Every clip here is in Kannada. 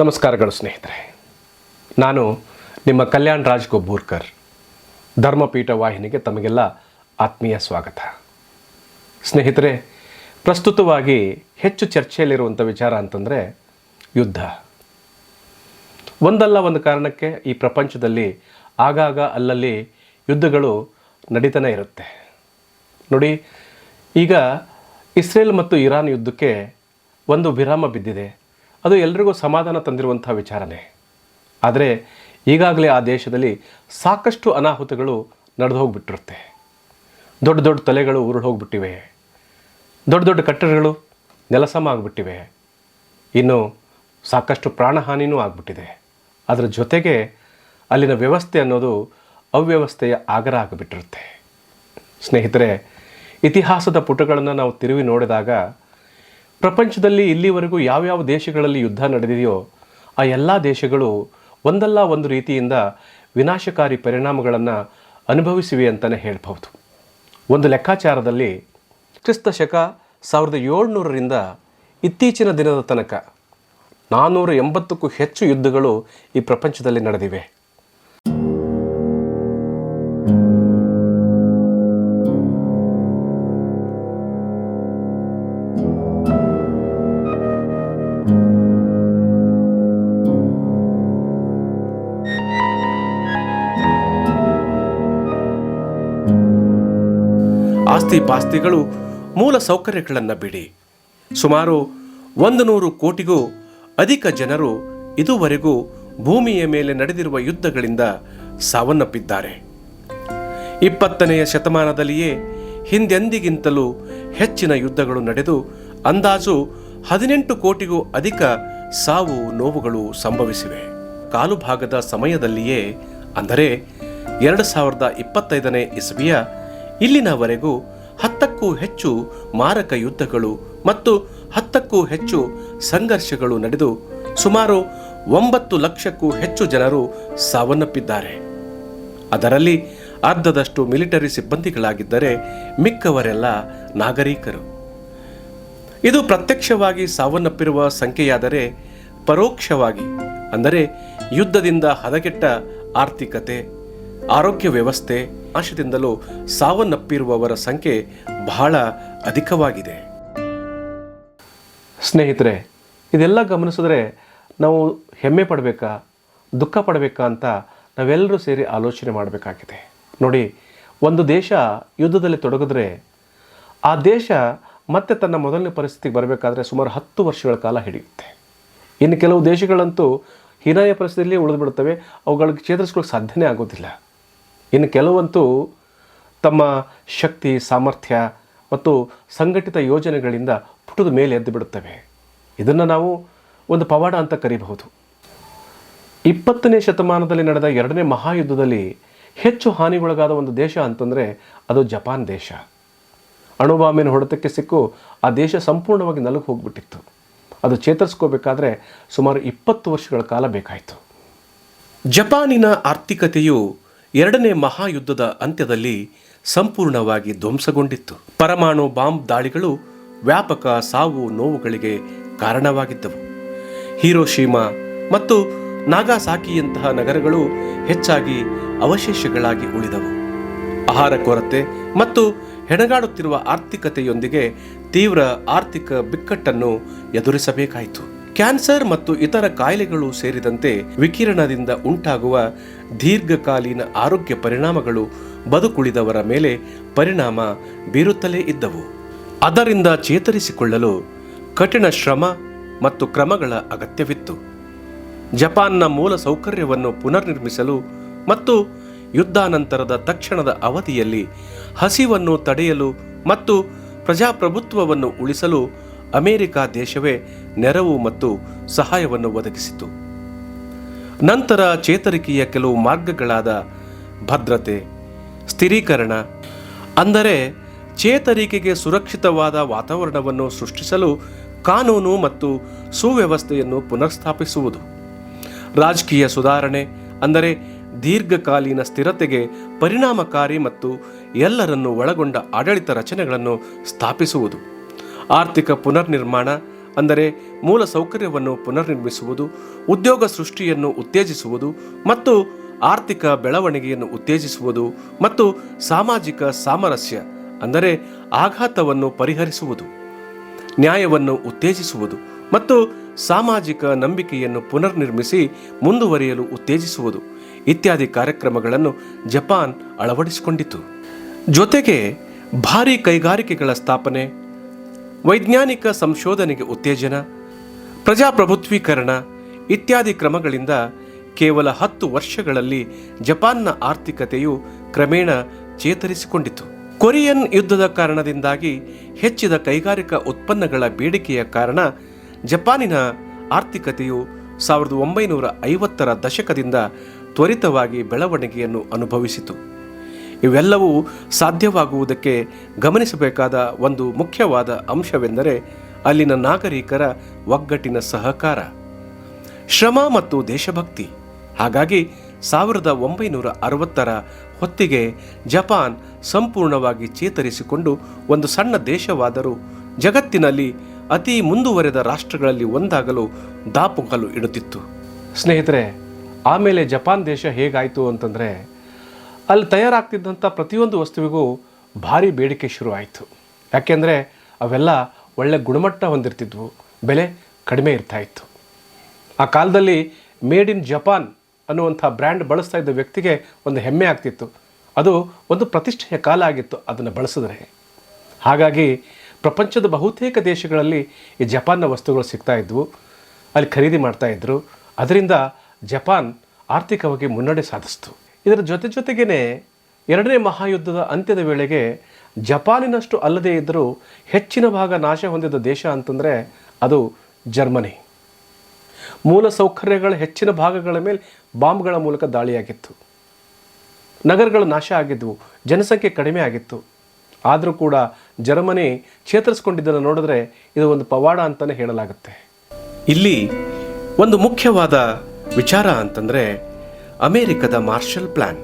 ನಮಸ್ಕಾರಗಳು ಸ್ನೇಹಿತರೆ. ನಾನು ನಿಮ್ಮ ಕಲ್ಯಾಣ್ ರಾಜ್ ಗೊಬ್ಬೂರ್ಕರ್ ಧರ್ಮಪೀಠ ವಾಹಿನಿಗೆ ತಮಗೆಲ್ಲ ಆತ್ಮೀಯ ಸ್ವಾಗತ. ಸ್ನೇಹಿತರೆ, ಪ್ರಸ್ತುತವಾಗಿ ಹೆಚ್ಚು ಚರ್ಚೆಯಲ್ಲಿರುವಂಥ ವಿಚಾರ ಅಂತಂದರೆ ಯುದ್ಧ. ಒಂದಲ್ಲ ಒಂದು ಕಾರಣಕ್ಕೆ ಈ ಪ್ರಪಂಚದಲ್ಲಿ ಆಗಾಗ ಅಲ್ಲಲ್ಲಿ ಯುದ್ಧಗಳು ನಡೀತಾನೆ ಇರುತ್ತೆ. ನೋಡಿ, ಈಗ ಇಸ್ರೇಲ್ ಮತ್ತು ಇರಾನ್ ಯುದ್ಧಕ್ಕೆ ಒಂದು ವಿರಾಮ ಬಿದ್ದಿದೆ. ಅದು ಎಲ್ರಿಗೂ ಸಮಾಧಾನ ತಂದಿರುವಂಥ ವಿಚಾರನೇ. ಆದರೆ ಈಗಾಗಲೇ ಆ ದೇಶದಲ್ಲಿ ಸಾಕಷ್ಟು ಅನಾಹುತಗಳು ನಡೆದು ಹೋಗ್ಬಿಟ್ಟಿರುತ್ತೆ. ದೊಡ್ಡ ದೊಡ್ಡ ತಲೆಗಳು ಉರುಳು ಹೋಗ್ಬಿಟ್ಟಿವೆ. ದೊಡ್ಡ ದೊಡ್ಡ ಕಟ್ಟಡಗಳು ನೆಲಸಮ ಆಗಿಬಿಟ್ಟಿವೆ. ಇನ್ನು ಸಾಕಷ್ಟು ಪ್ರಾಣಹಾನಿನೂ ಆಗಿಬಿಟ್ಟಿದೆ. ಅದರ ಜೊತೆಗೆ ಅಲ್ಲಿನ ವ್ಯವಸ್ಥೆ ಅನ್ನೋದು ಅವ್ಯವಸ್ಥೆಯ ಆಗರ ಆಗಿಬಿಟ್ಟಿರುತ್ತೆ. ಸ್ನೇಹಿತರೆ, ಇತಿಹಾಸದ ಪುಟಗಳನ್ನು ನಾವು ತಿರುವಿ ನೋಡಿದಾಗ ಪ್ರಪಂಚದಲ್ಲಿ ಇಲ್ಲಿವರೆಗೂ ಯಾವ್ಯಾವ ದೇಶಗಳಲ್ಲಿ ಯುದ್ಧ ನಡೆದಿದೆಯೋ ಆ ಎಲ್ಲ ದೇಶಗಳು ಒಂದಲ್ಲ ಒಂದು ರೀತಿಯಿಂದ ವಿನಾಶಕಾರಿ ಪರಿಣಾಮಗಳನ್ನು ಅನುಭವಿಸಿವೆ ಅಂತಲೇ ಹೇಳ್ಬೋದು ಒಂದು ಲೆಕ್ಕಾಚಾರದಲ್ಲಿ ಕ್ರಿಸ್ತ ಶಕ ಸಾವಿರದ ಏಳ್ನೂರರಿಂದ ಇತ್ತೀಚಿನ ದಿನದ ತನಕ ನಾನ್ನೂರ ಎಂಬತ್ತಕ್ಕೂ ಹೆಚ್ಚು ಯುದ್ಧಗಳು ಈ ಪ್ರಪಂಚದಲ್ಲಿ ನಡೆದಿವೆ. ಆಸ್ತಿ ಪಾಸ್ತಿಗಳು ಮೂಲ ಸೌಕರ್ಯಗಳನ್ನು ಬಿಡಿ. ಸುಮಾರು ಒಂದು ನೂರು ಕೋಟಿಗೂ ಅಧಿಕ ಜನರು ಇದುವರೆಗೂ ಭೂಮಿಯ ಮೇಲೆ ನಡೆದಿರುವ ಯುದ್ಧಗಳಿಂದ ಸಾವನ್ನಪ್ಪಿದ್ದಾರೆ. ಇಪ್ಪತ್ತನೆಯ ಶತಮಾನದಲ್ಲಿಯೇ ಹಿಂದೆಂದಿಗಿಂತಲೂ ಹೆಚ್ಚಿನ ಯುದ್ಧಗಳು ನಡೆದು, ಅಂದಾಜು ಹದಿನೆಂಟು ಕೋಟಿಗೂ ಅಧಿಕ ಸಾವು ನೋವುಗಳು ಸಂಭವಿಸಿವೆ. ಕಾಲು ಭಾಗದ ಸಮಯದಲ್ಲಿಯೇ ಅಂದರೆ ಎರಡು ಸಾವಿರದ ಇಪ್ಪತ್ತೈದನೇ ಇಸವಿಯ ಇಲ್ಲಿನವರೆಗೂ ಹತ್ತಕ್ಕೂ ಹೆಚ್ಚು ಮಾರಕ ಯುದ್ಧಗಳು ಮತ್ತು ಹತ್ತಕ್ಕೂ ಹೆಚ್ಚು ಸಂಘರ್ಷಗಳು ನಡೆದು ಸುಮಾರು ಒಂಬತ್ತು ಲಕ್ಷಕ್ಕೂ ಹೆಚ್ಚು ಜನರು ಸಾವನ್ನಪ್ಪಿದ್ದಾರೆ. ಅದರಲ್ಲಿ ಅರ್ಧದಷ್ಟು ಮಿಲಿಟರಿ ಸಿಬ್ಬಂದಿಗಳಾಗಿದ್ದರೆ ಮಿಕ್ಕವರೆಲ್ಲ ನಾಗರಿಕರು. ಇದು ಪ್ರತ್ಯಕ್ಷವಾಗಿ ಸಾವನ್ನಪ್ಪಿರುವ ಸಂಖ್ಯೆಯಾದರೆ ಪರೋಕ್ಷವಾಗಿ, ಅಂದರೆ ಯುದ್ಧದಿಂದ ಹದಗೆಟ್ಟ ಆರ್ಥಿಕತೆ ಆರೋಗ್ಯ ವ್ಯವಸ್ಥೆ ಆಶದಿಂದಲೂ ಸಾವನ್ನಪ್ಪಿರುವವರ ಸಂಖ್ಯೆ ಬಹಳ ಅಧಿಕವಾಗಿದೆ. ಸ್ನೇಹಿತರೆ, ಇದೆಲ್ಲ ಗಮನಿಸಿದ್ರೆ ನಾವು ಹೆಮ್ಮೆ ಪಡಬೇಕಾ, ದುಃಖ ಪಡಬೇಕಾ ಅಂತ ನಾವೆಲ್ಲರೂ ಸೇರಿ ಆಲೋಚನೆ ಮಾಡಬೇಕಾಗಿದೆ. ನೋಡಿ, ಒಂದು ದೇಶ ಯುದ್ಧದಲ್ಲಿ ತೊಡಗಿದ್ರೆ, ಆ ದೇಶ ಮತ್ತೆ ತನ್ನ ಮೊದಲನೇ ಪರಿಸ್ಥಿತಿಗೆ ಬರಬೇಕಾದ್ರೆ ಸುಮಾರು ಹತ್ತು ವರ್ಷಗಳ ಕಾಲ ಹಿಡಿಯುತ್ತೆ. ಇನ್ನು ಕೆಲವು ದೇಶಗಳಂತೂ ಹೀನಾಯ ಪರಿಸ್ಥಿತಿಯಲ್ಲಿ ಉಳಿದುಬಿಡುತ್ತವೆ, ಅವುಗಳಿಗೆ ಚೇತರಿಸ್ಕೊಳ್ಳೋಕೆ ಸಾಧ್ಯನೇ ಆಗೋದಿಲ್ಲ. ಇನ್ನು ಕೆಲವಂತೂ ತಮ್ಮ ಶಕ್ತಿ, ಸಾಮರ್ಥ್ಯ ಮತ್ತು ಸಂಘಟಿತ ಯೋಜನೆಗಳಿಂದ ಪುಟದ ಮೇಲೆ ಎದ್ದು ಬಿಡುತ್ತವೆ. ಇದನ್ನು ನಾವು ಒಂದು ಪವಾಡ ಅಂತ ಕರೀಬಹುದು. ಇಪ್ಪತ್ತನೇ ಶತಮಾನದಲ್ಲಿ ನಡೆದ ಎರಡನೇ ಮಹಾಯುದ್ಧದಲ್ಲಿ ಹೆಚ್ಚು ಹಾನಿಗೊಳಗಾದ ಒಂದು ದೇಶ ಅಂತಂದರೆ ಅದು ಜಪಾನ್ ದೇಶ. ಅಣುಬಾಂಬಿನ ಹೊಡೆತಕ್ಕೆ ಸಿಕ್ಕು ಆ ದೇಶ ಸಂಪೂರ್ಣವಾಗಿ ನಲುಗಿ ಹೋಗಿಬಿಟ್ಟಿತ್ತು. ಅದು ಚೇತರಿಸ್ಕೋಬೇಕಾದ್ರೆ ಸುಮಾರು ಇಪ್ಪತ್ತು ವರ್ಷಗಳ ಕಾಲ ಬೇಕಾಯಿತು. ಜಪಾನಿನ ಆರ್ಥಿಕತೆಯು ಎರಡನೇ ಮಹಾಯುದ್ಧದ ಅಂತ್ಯದಲ್ಲಿ ಸಂಪೂರ್ಣವಾಗಿ ಧ್ವಂಸಗೊಂಡಿತ್ತು. ಪರಮಾಣು ಬಾಂಬ್ ದಾಳಿಗಳು ವ್ಯಾಪಕ ಸಾವು ನೋವುಗಳಿಗೆ ಕಾರಣವಾಗಿದ್ದವು. ಹೀರೋಶೀಮಾ ಮತ್ತು ನಾಗಾಸಾಕಿಯಂತಹ ನಗರಗಳು ಹೆಚ್ಚಾಗಿ ಅವಶೇಷಗಳಾಗಿ ಉಳಿದವು. ಆಹಾರ ಕೊರತೆ ಮತ್ತು ಹೆಣಗಾಡುತ್ತಿರುವ ಆರ್ಥಿಕತೆಯೊಂದಿಗೆ ತೀವ್ರ ಆರ್ಥಿಕ ಬಿಕ್ಕಟ್ಟನ್ನು ಎದುರಿಸಬೇಕಾಯಿತು. ಕ್ಯಾನ್ಸರ್ ಮತ್ತು ಇತರ ಕಾಯಿಲೆಗಳು ಸೇರಿದಂತೆ ವಿಕಿರಣದಿಂದ ಉಂಟಾಗುವ ದೀರ್ಘಕಾಲೀನ ಆರೋಗ್ಯ ಪರಿಣಾಮಗಳು ಬದುಕುಳಿದವರ ಮೇಲೆ ಪರಿಣಾಮ ಬೀರುತ್ತಲೇ ಇದ್ದವು. ಅದರಿಂದ ಚೇತರಿಸಿಕೊಳ್ಳಲು ಕಠಿಣ ಶ್ರಮ ಮತ್ತು ಕ್ರಮಗಳ ಅಗತ್ಯವಿತ್ತು. ಜಪಾನ್ನ ಮೂಲ ಸೌಕರ್ಯವನ್ನು ಪುನರ್ನಿರ್ಮಿಸಲು ಮತ್ತು ಯುದ್ಧಾನಂತರದ ತಕ್ಷಣದ ಅವಧಿಯಲ್ಲಿ ಹಸಿವನ್ನು ತಡೆಯಲು ಮತ್ತು ಪ್ರಜಾಪ್ರಭುತ್ವವನ್ನು ಉಳಿಸಲು ಅಮೆರಿಕ ದೇಶವೇ ನೆರವು ಮತ್ತು ಸಹಾಯವನ್ನು ಒದಗಿಸಿತು. ನಂತರ ಚೇತರಿಕೆಯ ಕೆಲವು ಮಾರ್ಗಗಳಾದ ಭದ್ರತೆ, ಸ್ಥಿರೀಕರಣ, ಅಂದರೆ ಚೇತರಿಕೆಗೆ ಸುರಕ್ಷಿತವಾದ ವಾತಾವರಣವನ್ನು ಸೃಷ್ಟಿಸಲು ಕಾನೂನು ಮತ್ತು ಸುವ್ಯವಸ್ಥೆಯನ್ನು ಪುನರ್ಸ್ಥಾಪಿಸುವುದು. ರಾಜಕೀಯ ಸುಧಾರಣೆ, ಅಂದರೆ ದೀರ್ಘಕಾಲೀನ ಸ್ಥಿರತೆಗೆ ಪರಿಣಾಮಕಾರಿ ಮತ್ತು ಎಲ್ಲರನ್ನು ಒಳಗೊಂಡ ಆಡಳಿತ ರಚನೆಗಳನ್ನು ಸ್ಥಾಪಿಸುವುದು. ಆರ್ಥಿಕ ಪುನರ್ನಿರ್ಮಾಣ, ಅಂದರೆ ಮೂಲ ಸೌಕರ್ಯವನ್ನು ಪುನರ್ನಿರ್ಮಿಸುವುದು, ಉದ್ಯೋಗ ಸೃಷ್ಟಿಯನ್ನು ಉತ್ತೇಜಿಸುವುದು ಮತ್ತು ಆರ್ಥಿಕ ಬೆಳವಣಿಗೆಯನ್ನು ಉತ್ತೇಜಿಸುವುದು ಮತ್ತು ಸಾಮಾಜಿಕ ಸಾಮರಸ್ಯ, ಅಂದರೆ ಆಘಾತವನ್ನು ಪರಿಹರಿಸುವುದು, ನ್ಯಾಯವನ್ನು ಉತ್ತೇಜಿಸುವುದು ಮತ್ತು ಸಾಮಾಜಿಕ ನಂಬಿಕೆಯನ್ನು ಪುನರ್ನಿರ್ಮಿಸಿ ಮುಂದುವರಿಯಲು ಉತ್ತೇಜಿಸುವುದು ಇತ್ಯಾದಿ ಕಾರ್ಯಕ್ರಮಗಳನ್ನು ಜಪಾನ್ ಅಳವಡಿಸಿಕೊಂಡಿತು. ಜೊತೆಗೆ ಭಾರೀ ಕೈಗಾರಿಕೆಗಳ ಸ್ಥಾಪನೆ ವೈಜ್ಞಾನಿಕ ಸಂಶೋಧನೆಗೆ ಉತ್ತೇಜನ, ಪ್ರಜಾಪ್ರಭುತ್ವೀಕರಣ ಇತ್ಯಾದಿ ಕ್ರಮಗಳಿಂದ ಕೇವಲ ಹತ್ತು ವರ್ಷಗಳಲ್ಲಿ ಜಪಾನ್ನ ಆರ್ಥಿಕತೆಯು ಕ್ರಮೇಣ ಚೇತರಿಸಿಕೊಂಡಿತು. ಕೊರಿಯನ್ ಯುದ್ಧದ ಕಾರಣದಿಂದಾಗಿ ಹೆಚ್ಚಿದ ಕೈಗಾರಿಕಾ ಉತ್ಪನ್ನಗಳ ಬೇಡಿಕೆಯ ಕಾರಣ ಜಪಾನಿನ ಆರ್ಥಿಕತೆಯು ಸಾವಿರದ ಒಂಬೈನೂರ ಐವತ್ತರ ದಶಕದಿಂದ ತ್ವರಿತವಾಗಿ ಬೆಳವಣಿಗೆಯನ್ನು ಅನುಭವಿಸಿತು. ಇವೆಲ್ಲವೂ ಸಾಧ್ಯವಾಗುವುದಕ್ಕೆ ಗಮನಿಸಬೇಕಾದ ಒಂದು ಮುಖ್ಯವಾದ ಅಂಶವೆಂದರೆ ಅಲ್ಲಿನ ನಾಗರಿಕರ ಒಗ್ಗಟ್ಟಿನ ಸಹಕಾರ. ಶ್ರಮ ಮತ್ತು ದೇಶಭಕ್ತಿ. ಹಾಗಾಗಿ ಸಾವಿರದ ಒಂಬೈನೂರ ಅರವತ್ತರ ಹೊತ್ತಿಗೆ ಜಪಾನ್ ಸಂಪೂರ್ಣವಾಗಿ ಚೇತರಿಸಿಕೊಂಡು ಒಂದು ಸಣ್ಣ ದೇಶವಾದರೂ ಜಗತ್ತಿನಲ್ಲಿ ಅತಿ ಮುಂದುವರೆದ ರಾಷ್ಟ್ರಗಳಲ್ಲಿ ಒಂದಾಗಲು ದಾಪುಗಾಲು ಇಡುತ್ತಿತ್ತು. ಸ್ನೇಹಿತರೆ ಆಮೇಲೆ ಜಪಾನ್ ದೇಶ ಹೇಗಾಯಿತು ಅಂತಂದರೆ ಅಲ್ಲಿ ತಯಾರಾಗ್ತಿದ್ದಂಥ ಪ್ರತಿಯೊಂದು ವಸ್ತುವಿಗೂ ಭಾರಿ ಬೇಡಿಕೆ ಶುರುವಾಯಿತು. ಯಾಕೆಂದರೆ ಅವೆಲ್ಲ ಒಳ್ಳೆ ಗುಣಮಟ್ಟ ಹೊಂದಿರ್ತಿದ್ವು. ಬೆಲೆ ಕಡಿಮೆ ಇರ್ತಾ ಇತ್ತು. ಆ ಕಾಲದಲ್ಲಿ ಮೇಡ್ ಇನ್ ಜಪಾನ್ ಅನ್ನುವಂಥ ಬ್ರ್ಯಾಂಡ್ ಬಳಸ್ತಾ ಇದ್ದ ವ್ಯಕ್ತಿಗೆ ಒಂದು ಹೆಮ್ಮೆ ಆಗ್ತಿತ್ತು. ಅದು ಒಂದು ಪ್ರತಿಷ್ಠೆಯ ಕಾಲ ಆಗಿತ್ತು ಅದನ್ನು ಬಳಸಿದ್ರೆ. ಹಾಗಾಗಿ ಪ್ರಪಂಚದ ಬಹುತೇಕ ದೇಶಗಳಲ್ಲಿ ಈ ಜಪಾನ್ನ ವಸ್ತುಗಳು ಸಿಗ್ತಾ ಇದ್ವು. ಅಲ್ಲಿ ಖರೀದಿ ಮಾಡ್ತಾ ಇದ್ದರು ಅದರಿಂದ ಜಪಾನ್ ಆರ್ಥಿಕವಾಗಿ ಮುನ್ನಡೆ ಸಾಧಿಸ್ತು. ಇದರ ಜೊತೆ ಜೊತೆಗೇನೆ ಎರಡನೇ ಮಹಾಯುದ್ಧದ ಅಂತ್ಯದ ವೇಳೆಗೆ ಜಪಾನಿನಷ್ಟು ಅಲ್ಲದೇ ಇದ್ದರೂ ಹೆಚ್ಚಿನ ಭಾಗ ನಾಶ ಹೊಂದಿದ ದೇಶ ಅಂತಂದರೆ ಅದು ಜರ್ಮನಿ. ಮೂಲ ಸೌಕರ್ಯಗಳ ಹೆಚ್ಚಿನ ಭಾಗಗಳ ಮೇಲೆ ಬಾಂಬ್ಗಳ ಮೂಲಕ ದಾಳಿಯಾಗಿತ್ತು. ನಗರಗಳು ನಾಶ ಆಗಿದ್ವು, ಜನಸಂಖ್ಯೆ ಕಡಿಮೆ ಆಗಿತ್ತು. ಆದರೂ ಕೂಡ ಜರ್ಮನಿ ಚೇತರಿಸ್ಕೊಂಡಿದ್ದನ್ನು ನೋಡಿದ್ರೆ ಇದು ಒಂದು ಪವಾಡ ಅಂತಲೇ ಹೇಳಲಾಗುತ್ತೆ. ಇಲ್ಲಿ ಒಂದು ಮುಖ್ಯವಾದ ವಿಚಾರ ಅಂತಂದರೆ ಅಮೆರಿಕದ ಮಾರ್ಷಲ್ ಪ್ಲಾನ್.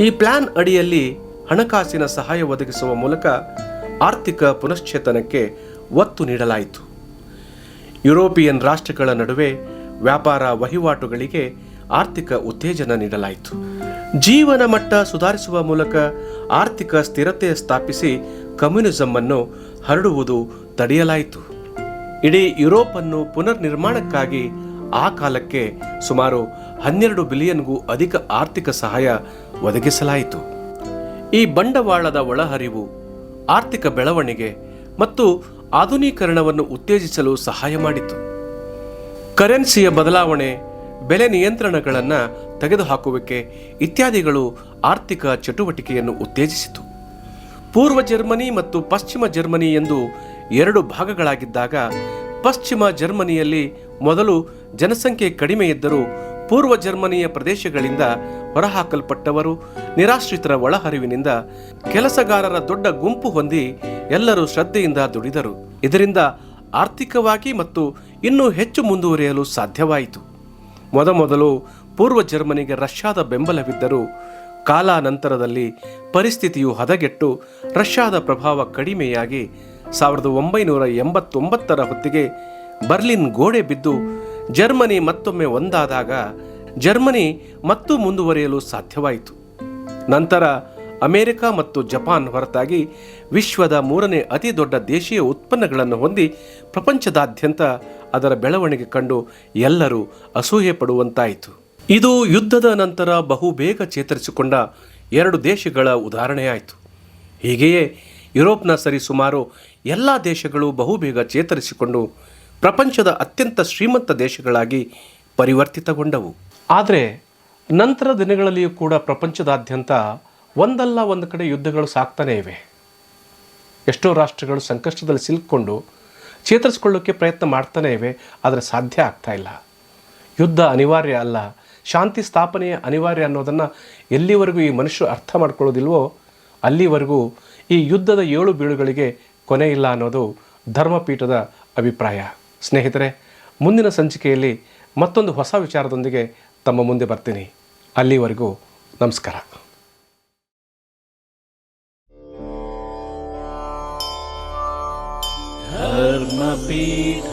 ಈ ಪ್ಲಾನ್ ಅಡಿಯಲ್ಲಿ ಹಣಕಾಸಿನ ಸಹಾಯ ಒದಗಿಸುವ ಮೂಲಕ ಆರ್ಥಿಕ ಪುನಶ್ಚೇತನಕ್ಕೆ ಒತ್ತು ನೀಡಲಾಯಿತು. ಯುರೋಪಿಯನ್ ರಾಷ್ಟ್ರಗಳ ನಡುವೆ ವ್ಯಾಪಾರ ವಹಿವಾಟುಗಳಿಗೆ ಆರ್ಥಿಕ ಉತ್ತೇಜನ ನೀಡಲಾಯಿತು. ಜೀವನ ಮಟ್ಟ ಸುಧಾರಿಸುವ ಮೂಲಕ ಆರ್ಥಿಕ ಸ್ಥಿರತೆ ಸ್ಥಾಪಿಸಿ ಕಮ್ಯುನಿಸಂ ಅನ್ನು ಹರಡುವುದು ತಡೆಯಲಾಯಿತು. ಇಡೀ ಯುರೋಪನ್ನು ಪುನರ್ ನಿರ್ಮಾಣಕ್ಕಾಗಿ ಆ ಕಾಲಕ್ಕೆ ಸುಮಾರು ಹನ್ನೆರಡು ಬಿಲಿಯನ್ಗೂ ಅಧಿಕ ಆರ್ಥಿಕ ಸಹಾಯ ಒದಗಿಸಲಾಯಿತು. ಈ ಬಂಡವಾಳದ ಒಳಹರಿವು ಆರ್ಥಿಕ ಬೆಳವಣಿಗೆ ಮತ್ತು ಆಧುನೀಕರಣವನ್ನು ಉತ್ತೇಜಿಸಲು ಸಹಾಯ ಮಾಡಿತು. ಕರೆನ್ಸಿಯ ಬದಲಾವಣೆ, ಬೆಲೆ ನಿಯಂತ್ರಣಗಳನ್ನು ತೆಗೆದುಹಾಕುವಿಕೆ ಇತ್ಯಾದಿಗಳು ಆರ್ಥಿಕ ಚಟುವಟಿಕೆಯನ್ನು ಉತ್ತೇಜಿಸಿತು. ಪೂರ್ವ ಜರ್ಮನಿ ಮತ್ತು ಪಶ್ಚಿಮ ಜರ್ಮನಿ ಎಂದು ಎರಡು ಭಾಗಗಳಾಗಿದ್ದಾಗ, ಪಶ್ಚಿಮ ಜರ್ಮನಿಯಲ್ಲಿ ಮೊದಲು ಜನಸಂಖ್ಯೆ ಕಡಿಮೆ ಇದ್ದರೂ ಪೂರ್ವ ಜರ್ಮನಿಯ ಪ್ರದೇಶಗಳಿಂದ ಹೊರಹಾಕಲ್ಪಟ್ಟವರು ನಿರಾಶ್ರಿತರ ಒಳಹರಿವಿನಿಂದ ಕೆಲಸಗಾರರ ದೊಡ್ಡ ಗುಂಪು ಹೊಂದಿ ಎಲ್ಲರೂ ಶ್ರದ್ಧೆಯಿಂದ ದುಡಿದರು. ಇದರಿಂದ ಆರ್ಥಿಕವಾಗಿ ಮತ್ತು ಇನ್ನೂ ಹೆಚ್ಚು ಮುಂದುವರಿಯಲು ಸಾಧ್ಯವಾಯಿತು. ಮೊದಮೊದಲು ಪೂರ್ವ ಜರ್ಮನಿಗೆ ರಷ್ಯಾದ ಬೆಂಬಲವಿದ್ದರೂ ಕಾಲಾನಂತರದಲ್ಲಿ ಪರಿಸ್ಥಿತಿಯು ಹದಗೆಟ್ಟು ರಷ್ಯಾದ ಪ್ರಭಾವ ಕಡಿಮೆಯಾಗಿ ಸಾವಿರದ ಒಂಬೈನೂರ ಎಂಬತ್ತೊಂಬತ್ತರ ಹೊತ್ತಿಗೆ ಬರ್ಲಿನ್ ಗೋಡೆ ಬಿದ್ದು ಜರ್ಮನಿ ಮತ್ತೊಮ್ಮೆ ಒಂದಾದಾಗ ಜರ್ಮನಿ ಮತ್ತೂ ಮುಂದುವರಿಯಲು ಸಾಧ್ಯವಾಯಿತು. ನಂತರ ಅಮೆರಿಕ ಮತ್ತು ಜಪಾನ್ ಹೊರತಾಗಿ ವಿಶ್ವದ ಮೂರನೇ ಅತಿ ದೊಡ್ಡ ದೇಶೀಯ ಉತ್ಪನ್ನಗಳನ್ನು ಹೊಂದಿ ಪ್ರಪಂಚದಾದ್ಯಂತ ಅದರ ಬೆಳವಣಿಗೆ ಕಂಡು ಎಲ್ಲರೂ ಅಸೂಯೆ ಪಡುವಂತಾಯಿತು. ಇದು ಯುದ್ಧದ ನಂತರ ಬಹುಬೇಗ ಚೇತರಿಸಿಕೊಂಡ ಎರಡು ದೇಶಗಳ ಉದಾಹರಣೆಯಾಯಿತು. ಹೀಗೆಯೇ ಯುರೋಪ್ನ ಸರಿಸುಮಾರು ಎಲ್ಲ ದೇಶಗಳು ಬಹುಬೇಗ ಚೇತರಿಸಿಕೊಂಡು ಪ್ರಪಂಚದ ಅತ್ಯಂತ ಶ್ರೀಮಂತ ದೇಶಗಳಾಗಿ ಪರಿವರ್ತಿತಗೊಂಡವು. ಆದರೆ ನಂತರ ದಿನಗಳಲ್ಲಿಯೂ ಕೂಡ ಪ್ರಪಂಚದಾದ್ಯಂತ ಒಂದಲ್ಲ ಒಂದು ಕಡೆ ಯುದ್ಧಗಳು ಸಾಕ್ತಾನೇ ಇವೆ. ಎಷ್ಟೋ ರಾಷ್ಟ್ರಗಳು ಸಂಕಷ್ಟದಲ್ಲಿ ಸಿಲುಕೊಂಡು ಚೇತರಿಸ್ಕೊಳ್ಳೋಕ್ಕೆ ಪ್ರಯತ್ನ ಮಾಡ್ತಾನೇ ಇವೆ, ಆದರೆ ಸಾಧ್ಯ ಆಗ್ತಾ ಇಲ್ಲ. ಯುದ್ಧ ಅನಿವಾರ್ಯ ಅಲ್ಲ, ಶಾಂತಿ ಸ್ಥಾಪನೆಯ ಅನಿವಾರ್ಯ ಅನ್ನೋದನ್ನು ಎಲ್ಲಿವರೆಗೂ ಈ ಮನುಷ್ಯರು ಅರ್ಥ ಮಾಡ್ಕೊಳ್ಳೋದಿಲ್ವೋ, ಅಲ್ಲಿವರೆಗೂ ಈ ಯುದ್ಧದ ಏಳು ಬೀಳುಗಳಿಗೆ ಕೊನೆ ಇಲ್ಲ ಅನ್ನೋದು ಧರ್ಮಪೀಠದ ಅಭಿಪ್ರಾಯ. ಸ್ನೇಹಿತರೆ ಮುಂದಿನ ಸಂಚಿಕೆಯಲ್ಲಿ ಮತ್ತೊಂದು ಹೊಸ ವಿಚಾರದೊಂದಿಗೆ ತಮ್ಮ ಮುಂದೆ ಬರ್ತೀನಿ. ಅಲ್ಲಿವರೆಗೂ ನಮಸ್ಕಾರ. धर्मपीठ